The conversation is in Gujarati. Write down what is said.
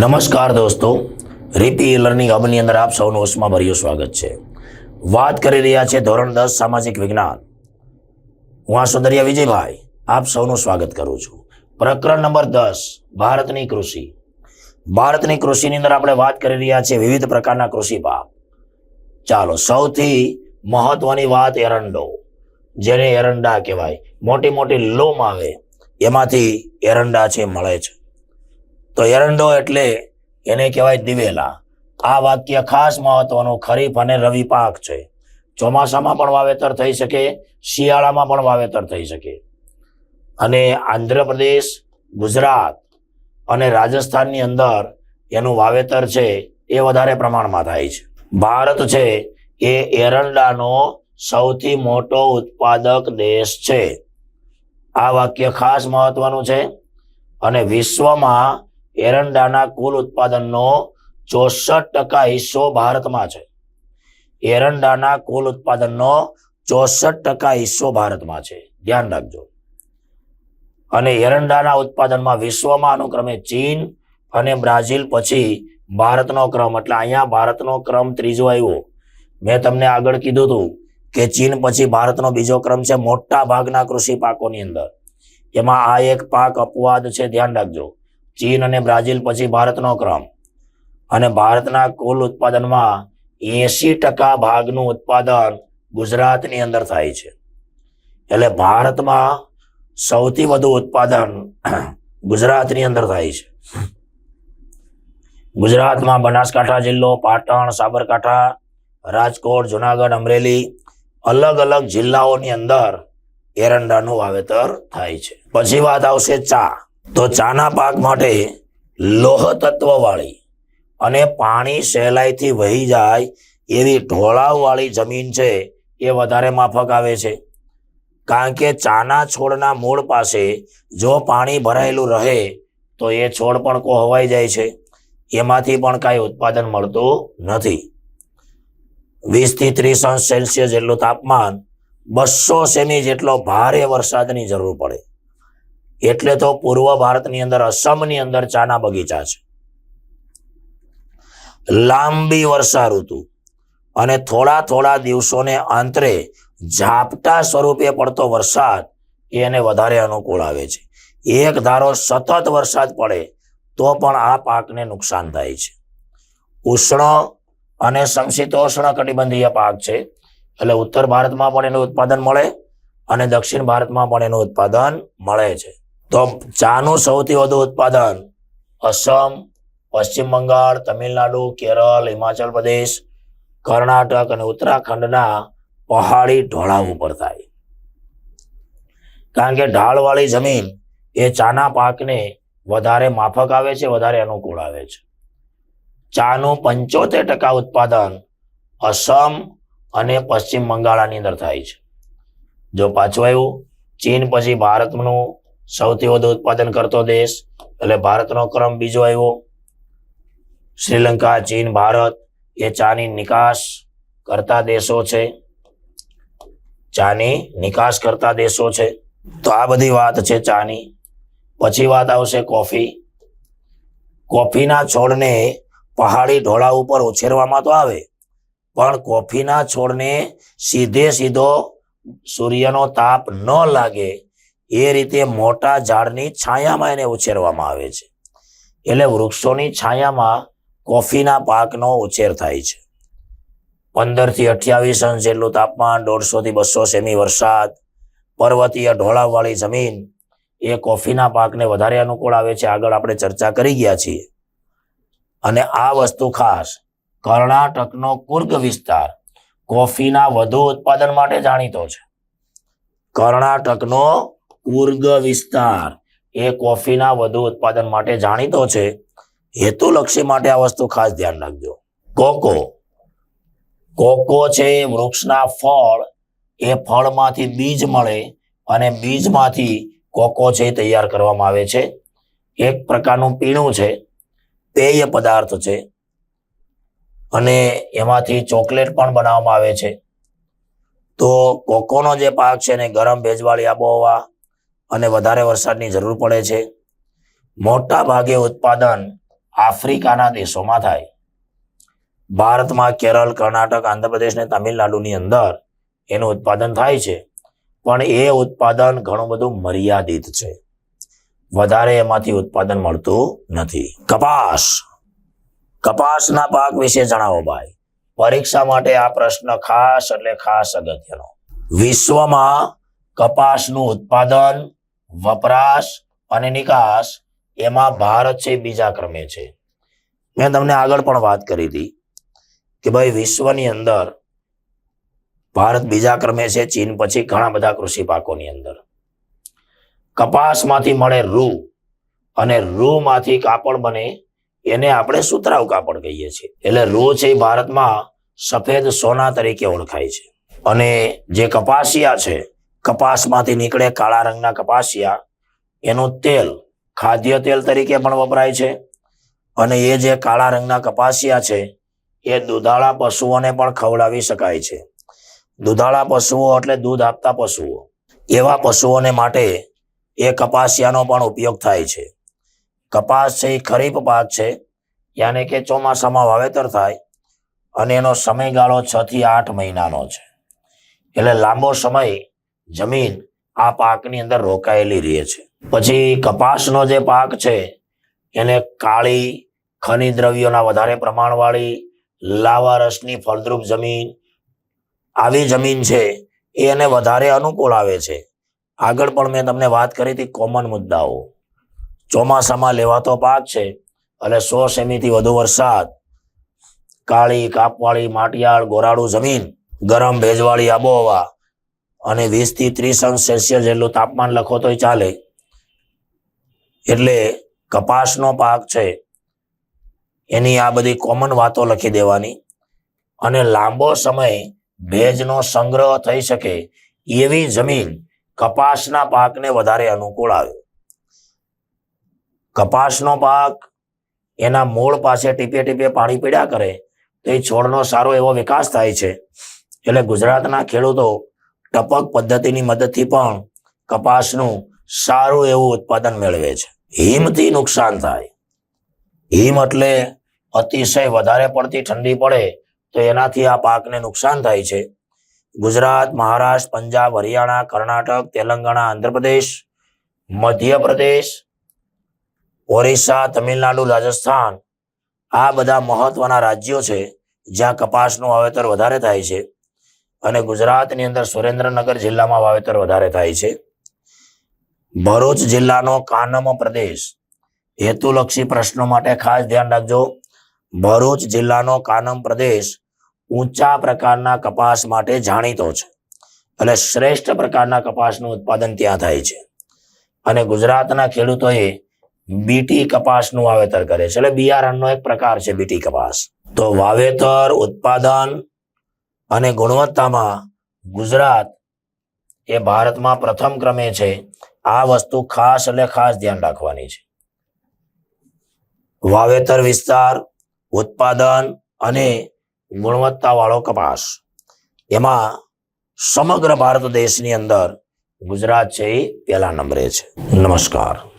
નમસ્કાર દોસ્તો. રીપી લર્નિંગ હબની અંદર આપ સૌનું ઉષ્મા ભર્યું સ્વાગત છે. વાત કરી રહ્યા છે ધોરણ દસ સામાજિક વિજ્ઞાન. હું આ સુંદરિયા વિજયભાઈ આપ સૌનું સ્વાગત કરું છું. પ્રકરણ નંબર દસ, ભારતની કૃષિ. ભારતની કૃષિની અંદર આપણે વાત કરી રહ્યા છીએ વિવિધ પ્રકારના કૃષિ પાક. ચાલો, સૌથી મહત્વની વાત એરંડો. જેને એરંડા કહેવાય. મોટી મોટી લોમ આવે, એમાંથી એરંડા છે, મળે છે. તો એરંડો એટલે એને કહેવાય દિવેલા. આ વાક્ય ખાસ મહત્વનું ખરીફ અને રવિ પાક છે. ચોમાસામાં પણ વાવેતર થઈ શકે, શિયાળામાં પણ વાવેતર થઈ શકે. અને આંધ્રપ્રદેશ, ગુજરાત અને રાજસ્થાનની અંદર એનું વાવેતર છે એ વધારે પ્રમાણમાં થાય છે. ભારત છે એ એરંડાનો સૌથી મોટો ઉત્પાદક દેશ છે. આ વાક્ય ખાસ મહત્વનું છે અને વિશ્વમાં એરંડાના કુલ ઉત્પાદનનો ચોસઠ ટકા હિસ્સો ભારતમાં છે. એરંડાના કુલ ઉત્પાદનનો ચોસઠ ટકા હિસ્સો ભારતમાં છે. ધ્યાન રાખજો. અને એરંડાના ઉત્પાદનમાં વિશ્વમાં અનુક્રમે ચીન અને બ્રાઝિલ પછી ભારતનો ક્રમ, એટલે અહીંયા ભારતનો ક્રમ ત્રીજો આવ્યો. મેં તમને આગળ કીધું હતું કે ચીન પછી ભારતનો બીજો ક્રમ છે મોટા ભાગના કૃષિ પાકોની અંદર. એમાં આ એક પાક અપવાદ છે, ધ્યાન રાખજો. ચીન અને બ્રાઝિલ પછી ભારતનો ક્રમ. અને ભારતના કુલ ઉત્પાદનમાં એસી ટકા ભાગનું ઉત્પાદન ગુજરાતની અંદર થાય છે. એટલે ભારતમાં સૌથી વધુ ઉત્પાદન ગુજરાતની અંદર થાય છે. ગુજરાતમાં બનાસકાંઠા જિલ્લો, પાટણ, સાબરકાંઠા, રાજકોટ, જુનાગઢ, અમરેલી અલગ અલગ જિલ્લાઓની અંદર એરંડાનું વાવેતર થાય છે. પછી વાત આવશે ચા. તો ચાના પાક માટે લોહ તત્વ વાળી અને પાણી સહેલાઈથી વહી જાય એવી ઢોળાવવાળી જમીન છે, એ વધારે માફક આવે છે. કારણ કે ચાના છોડના મૂળ પાસે જો પાણી ભરાયેલું રહે, તો એ છોડ પણ કોહવાઈ જાય છે. એમાંથી પણ કાંઈ ઉત્પાદન મળતું નથી. વીસથી ત્રીસ અંશ સેલ્સિયસ જેટલું તાપમાન બસો સેમી જેટલો ભારે વરસાદની જરૂર પડે. એટલે તો પૂર્વ ભારતની અંદર, અસમની અંદર ચાના બગીચા છે. લાંબી વર્ષા ઋતુ અને થોડા થોડા દિવસોને અંતરે ઝાપટા સ્વરૂપે પડતો વરસાદ એને વધારે અનુકૂળ આવે છે. એક ધારો સતત વરસાદ પડે તો પણ આ પાકને નુકસાન થાય છે. ઉષ્ણ અને સમશીતોષ્ણ કટિબંધીય પાક છે. એટલે ઉત્તર ભારતમાં પણ એનું ઉત્પાદન મળે અને દક્ષિણ ભારતમાં પણ એનું ઉત્પાદન મળે છે. તો ચાનું સૌથી વધુ ઉત્પાદન અસમ, પશ્ચિમ બંગાળ, તમિલનાડુ, કેરળ, હિમાચલ પ્રદેશ, કર્ણાટક અને ઉત્તરાખંડના પહાડી ઢોળાવ ઉપર થાય. કારણ કે ઢાળવાળી જમીન એ ચાના પાકને વધારે માફક આવે છે, વધારે અનુકૂળ આવે છે. ચાનું પંચોતેર ટકા ઉત્પાદન અસમ અને પશ્ચિમ બંગાળની અંદર થાય છે. જો પાછું આવ્યું, ચીન પછી ભારતનું સૌથી વધુ ઉત્પાદન કરતો દેશ, એટલે ભારતનો ક્રમ બીજો આવ્યો. શ્રીલંકા, ચીન, ભારત એ ચાની નિકાસ કરતા દેશો છે. ચાની નિકાસ કરતા દેશો છે. તો આ બધી વાત છે ચાની. પછી વાત આવશે કોફી. કોફીના છોડને પહાડી ઢોળા ઉપર ઉછેરવામાં તો આવે, પણ કોફીના છોડને સીધે સીધો સૂર્યનો તાપ ન લાગે. એ રીતે મોટા ઝાડની છાયામાં એને ઉછેરવામાં આવે છે. એટલે વૃક્ષોની છાયામાં કોફીના પાકનો ઉછેર થાય છે. પંદરથી અઠ્યાવીસ અંશ જેટલું તાપમાન દોઢસો થી બસો સેમી વરસાદ, પર્વતીય ઢોળાવવાળી જમીન, એ કોફીના પાકને વધારે અનુકૂળ આવે છે. આગળ આપણે ચર્ચા કરી ગયા છીએ. અને આ વસ્તુ ખાસ કર્ણાટકનો કુર્ગ વિસ્તાર કોફીના વધુ ઉત્પાદન માટે જાણીતો છે. કર્ણાટકનો કુર્ગ વિસ્તાર એ કોફીના વધુ ઉત્પાદન માટે જાણીતો છે. હેતુલક્ષી માટે આ વસ્તુ ખાસ ધ્યાન રાખજો. કોકો. કોકો છે વૃક્ષના ફળ. એ ફળમાંથી બીજ મળે અને બીજમાંથી કોકો છે તૈયાર કરવામાં આવે છે. એક પ્રકારનું પીણું છે. પેય પદાર્થ છે. અને એમાંથી ચોકલેટ પણ બનાવવામાં આવે છે. તો કોકોનો જે પાક છે ને ગરમ ભેજવાળી આબોહવા અને વધારે વરસાદની જરૂર પડે છે. મોટા ભાગે ઉત્પાદન આફ્રિકાના દેશોમાં થાય. ભારતમાં કેરળ, કર્ણાટક, આંધ્રપ્રદેશ અને તમિલનાડુની અંદર એનું ઉત્પાદન થાય છે. પણ એ ઉત્પાદન ઘણું બધું મર્યાદિત છે. વધારે એમાંથી ઉત્પાદન મળતું નથી. કપાસ. કપાસના પાક વિશે જણાવો ભાઈ. પરીક્ષા માટે આ પ્રશ્ન ખાસ એટલે ખાસ અગત્યનો. વિશ્વમાં કપાસનું ઉત્પાદન વપરાશ અને નિકાસ એમાં ભારત છે, બીજા ક્રમે છે. મેં તમને આગળ પણ વાત કરી હતી કે ભાઈ વિશ્વની અંદર ભારત બીજા ક્રમે છે, ચીન પછી ઘણા બધા કૃષિ પાકોની અંદર. કપાસમાંથી મળે રૂ અને રૂમાંથી કાપડ બને, એને આપણે સુતરાઉ કાપડ કહીએ છીએ. એટલે રૂ છે ભારતમાં સફેદ સોના તરીકે ઓળખાય છે. અને જે કપાસિયા છે કપાસમાંથી નીકળે કાળા રંગના કપાસિયા, એનું તેલ, ખાદ્ય તેલ તરીકે પણ વપરાય છે. અને એ જે કાળા રંગના કપાસિયા છે, એ દુધાળા પશુઓને પણ ખવડાવી શકાય છે. દુધાળા પશુઓ એટલે દૂધ આપતા પશુઓ. એવા પશુઓને માટે એ કપાસિયાનો પણ ઉપયોગ થાય છે. કપાસ છે એ ખરીફ પાક છે, યાને કે ચોમાસામાં વાવેતર થાય, અને એનો સમયગાળો છ થી આઠ મહિનાનો છે. એટલે લાંબો સમય જમીન આ પાકની અંદર રોકાયેલી રહે છે. પછી કપાસનો જે પાક છે, એને કાળી ખનિજ દ્રવ્યોના વધારે પ્રમાણવાળી લાવા રસની ફળદ્રુપ જમીન, આવી જમીન છે, એ એને વધારે અનુકૂળ આવે છે. આગળ પણ મેં તમને વાત કરી હતી કોમન મુદ્દાઓ. ચોમાસામાં લેવાતો પાક છે, એટલે સો સેમીથી વધુ વરસાદ, કાળી કાપવાળી માટિયાળ ગોરાળું જમીન, ગરમ ભેજવાળી આબોહવા અને વીસથી ત્રીસ અંશ સેલ્સિયસ જેટલું તાપમાન લખો તોય ચાલે. એટલે કપાસનો પાક છે, એની આ બધી કોમન વાતો લખી દેવાની. અને લાંબો સમય ભેજનો સંગ્રહ થઈ શકે એવી જમીન કપાસના પાકને વધારે અનુકૂળ આવે. કપાસનો પાક એના મૂળ પાસે ટીપે ટીપે પાણી પીડ્યા કરે તો એ છોડનો સારો એવો વિકાસ થાય છે. એટલે ગુજરાતના ખેડૂતો ટપક પદ્ધતિની મદદથી પણ કપાસનું સારું એવું ઉત્પાદન મેળવે છે. હિમથી નુકસાન થાય. હિમ એટલે અતિશય વધારે પડતી ઠંડી પડે તો એનાથી આ પાકને નુકસાન થાય છે. ગુજરાત, મહારાષ્ટ્ર, પંજાબ, હરિયાણા, કર્ણાટક, તેલંગાણા, આંધ્રપ્રદેશ, મધ્યપ્રદેશ, ઓરિસ્સા, તમિલનાડુ, રાજસ્થાન આ બધા મહત્વના રાજ્યો છે જ્યાં કપાસનું વાવેતર વધારે થાય છે. અને ગુજરાતની અંદર સુરેન્દ્રનગર જિલ્લામાં વાવેતર વધારે થાય છે. ભરૂચ જિલ્લાનો કાનમ પ્રદેશ હેતુલક્ષી પ્રશ્નો માટે ખાસ ધ્યાન રાખજો. ભરૂચ જિલ્લાનો કાનમ પ્રદેશ ઊંચા પ્રકારના કપાસ માટે જાણીતો છે એટલે શ્રેષ્ઠ પ્રકારના કપાસનું ઉત્પાદન ત્યાં થાય છે. અને ગુજરાતના ખેડૂતોએ બીટી કપાસનું વાવેતર કરે છે. એટલે બિયારણનો એક પ્રકાર છે બીટી કપાસ. તો વાવેતર, ઉત્પાદન અને ગુણવત્તામાં ગુજરાત એ ભારતમાં પ્રથમ ક્રમે છે. આ વસ્તુ ખાસ એટલે ખાસ ધ્યાન રાખવાની છે. વાવેતર વિસ્તાર, ઉત્પાદન અને ગુણવત્તાવાળો કપાસ. એમાં સમગ્ર ભારત દેશની અંદર ગુજરાત છે એ પહેલા નંબરે છે. નમસ્કાર.